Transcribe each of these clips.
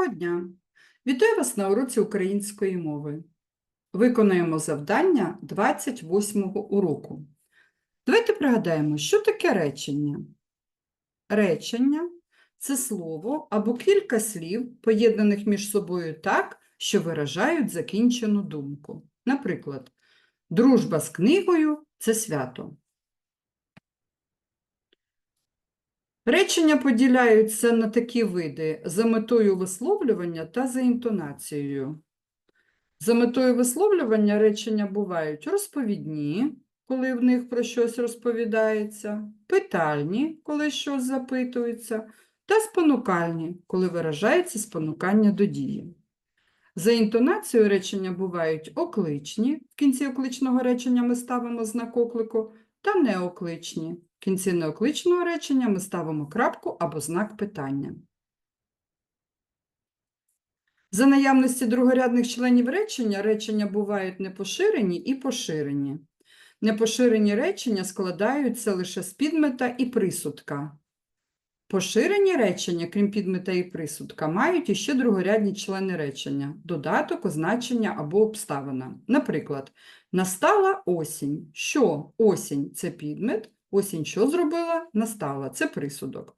Доброго дня! Вітаю вас на уроці української мови. Виконуємо завдання 28-го уроку. Давайте пригадаємо, що таке речення. Речення це слово або кілька слів, поєднаних між собою так, що виражають закінчену думку. Наприклад, дружба з книгою це свято. Речення поділяються на такі види за метою висловлювання та за інтонацією. За метою висловлювання речення бувають розповідні, коли в них про щось розповідається, питальні, коли щось запитується, та спонукальні, коли виражається спонукання до дії. За інтонацією речення бувають окличні, в кінці окличного речення ми ставимо знак оклику, та неокличні. В кінці неокличного речення ми ставимо крапку або знак питання. За наявності другорядних членів речення, речення бувають непоширені і поширені. Непоширені речення складаються лише з підмета і присудка. Поширені речення, крім підмета і присудка, мають іще другорядні члени речення – додаток, означення або обставина. Наприклад, настала осінь. Що осінь – це підмет, осінь що зробила? Настала – це присудок.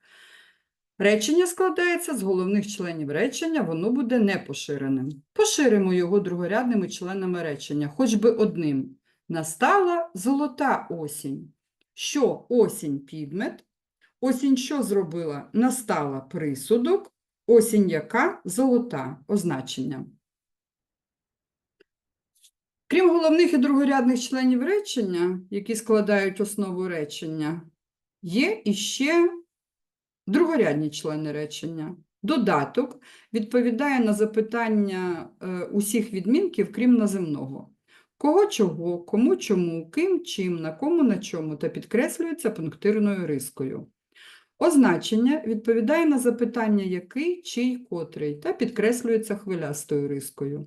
Речення складається з головних членів речення, воно буде непоширеним. Поширимо його другорядними членами речення, хоч би одним. Настала золота осінь. Що осінь підмет? Осінь що зробила? Настала присудок, осінь яка золота означення. Крім головних і другорядних членів речення, які складають основу речення, є іще другорядні члени речення. Додаток відповідає на запитання е, усіх відмінків, крім наземного. Кого чого, кому чому, ким чим, на кому на чому та підкреслюється пунктирною рискою. Означення відповідає на запитання який, чий, котрий та підкреслюється хвилястою рискою.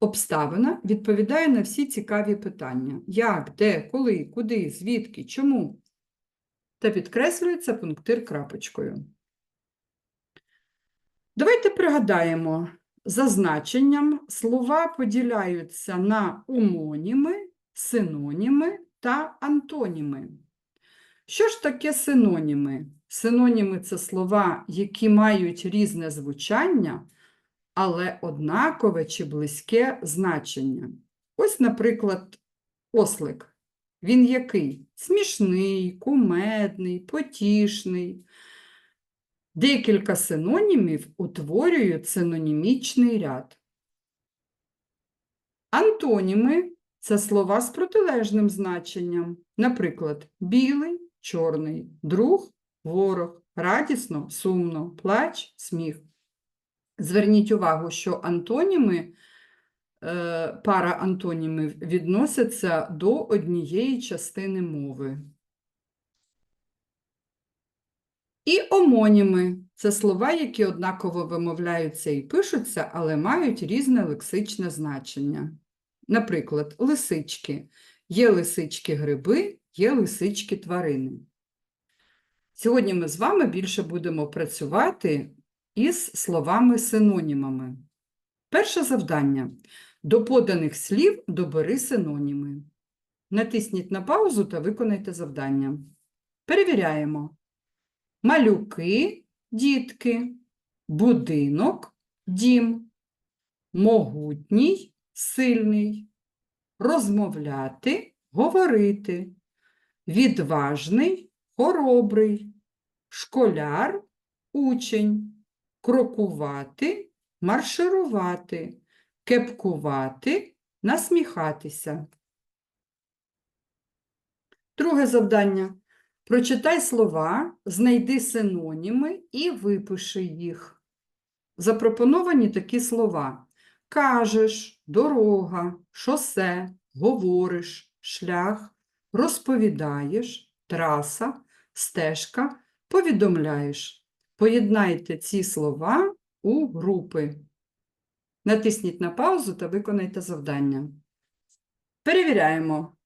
Обставина відповідає на всі цікаві питання: як, де, коли, куди, звідки, чому та підкреслюється пунктир крапочкою. Давайте пригадаємо, за значенням слова поділяються на омоніми, синоніми та антоніми. Що ж таке синоніми? Синоніми це слова, які мають різне звучання, але однакове чи близьке значення. Ось, наприклад, ослик. Він який? Смішний, кумедний, потішний. Декілька синонімів утворюють синонімічний ряд. Антоніми це слова з протилежним значенням. Наприклад, білий, чорний, друг, ворог, радісно, сумно, плач, сміх. Зверніть увагу, що антоніми Е, пара антонімів відносяться до однієї частини мови. І омоніми це слова, які однаково вимовляються і пишуться, але мають різне лексичне значення. Наприклад, лисички. Є лисички гриби, є лисички тварини. Сьогодні ми з вами більше будемо працювати із словами-синонімами. Перше завдання. До поданих слів добери синоніми. Натисніть на паузу та виконайте завдання. Перевіряємо. Малюки, дітки, будинок, дім, могутній, сильний, розмовляти, говорити, відважний, хоробрий, школяр, учень, крокувати, марширувати кепкувати, насміхатися. Друге завдання. Прочитай слова, знайди синоніми і випиши їх. Запропоновані такі слова: кажеш, дорога, шосе, говориш, шлях, розповідаєш, траса, стежка, повідомляєш. Поєднайте ці слова у групи. Натисніть на паузу та виконайте завдання. Перевіряємо.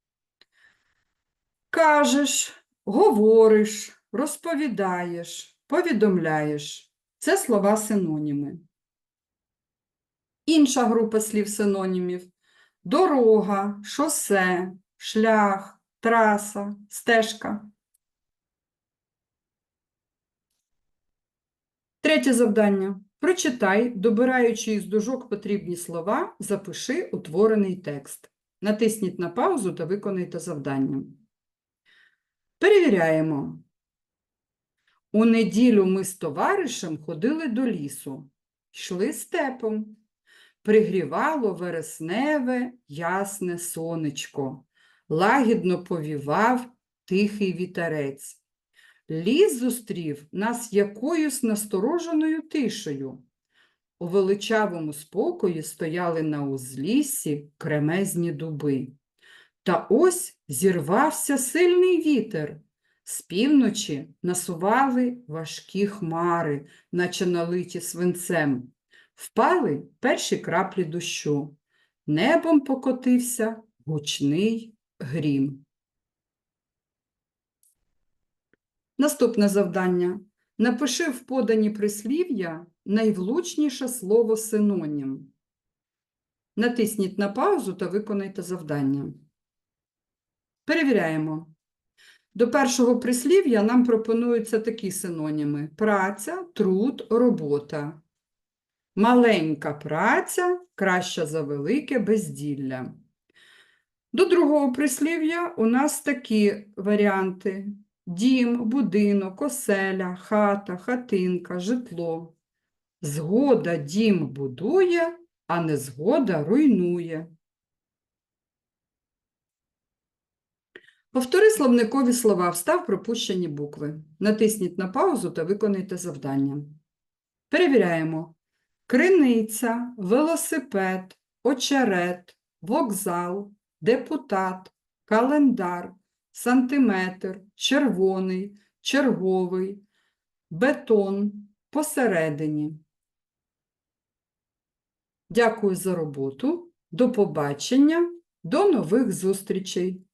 Кажеш, говориш, розповідаєш, повідомляєш. Це слова синоніми. Інша група слів синонімів дорога, шосе, шлях, траса, стежка. Третє завдання. Прочитай, добираючи із дужок потрібні слова, запиши утворений текст. Натисніть на паузу та виконайте завдання. Перевіряємо. У неділю ми з товаришем ходили до лісу, йшли степом. Пригрівало вересневе ясне сонечко, лагідно повівав тихий вітерець. Ліс зустрів нас якоюсь настороженою тишею. У величавому спокої стояли на узліссі кремезні дуби. Та ось зірвався сильний вітер. З півночі насували важкі хмари, наче налиті свинцем. Впали перші краплі дощу. Небом покотився гучний грім. Наступне завдання. Напиши в подані прислів'я найвлучніше слово синонім. Натисніть на паузу та виконайте завдання. Перевіряємо. До першого прислів'я нам пропонуються такі синоніми: праця, труд, робота. Маленька праця краща за велике безділля. До другого прислів'я у нас такі варіанти: дім, будинок, оселя, хата, хатинка, житло. Згода дім будує, а незгода руйнує. Повтори словникові слова, встав пропущені букви. Натисніть на паузу та виконайте завдання. Перевіряємо. Криниця, велосипед, очерет, вокзал, депутат, календар, сантиметр, червоний, черговий, бетон, посередині. Дякую за роботу. До побачення, до нових зустрічей!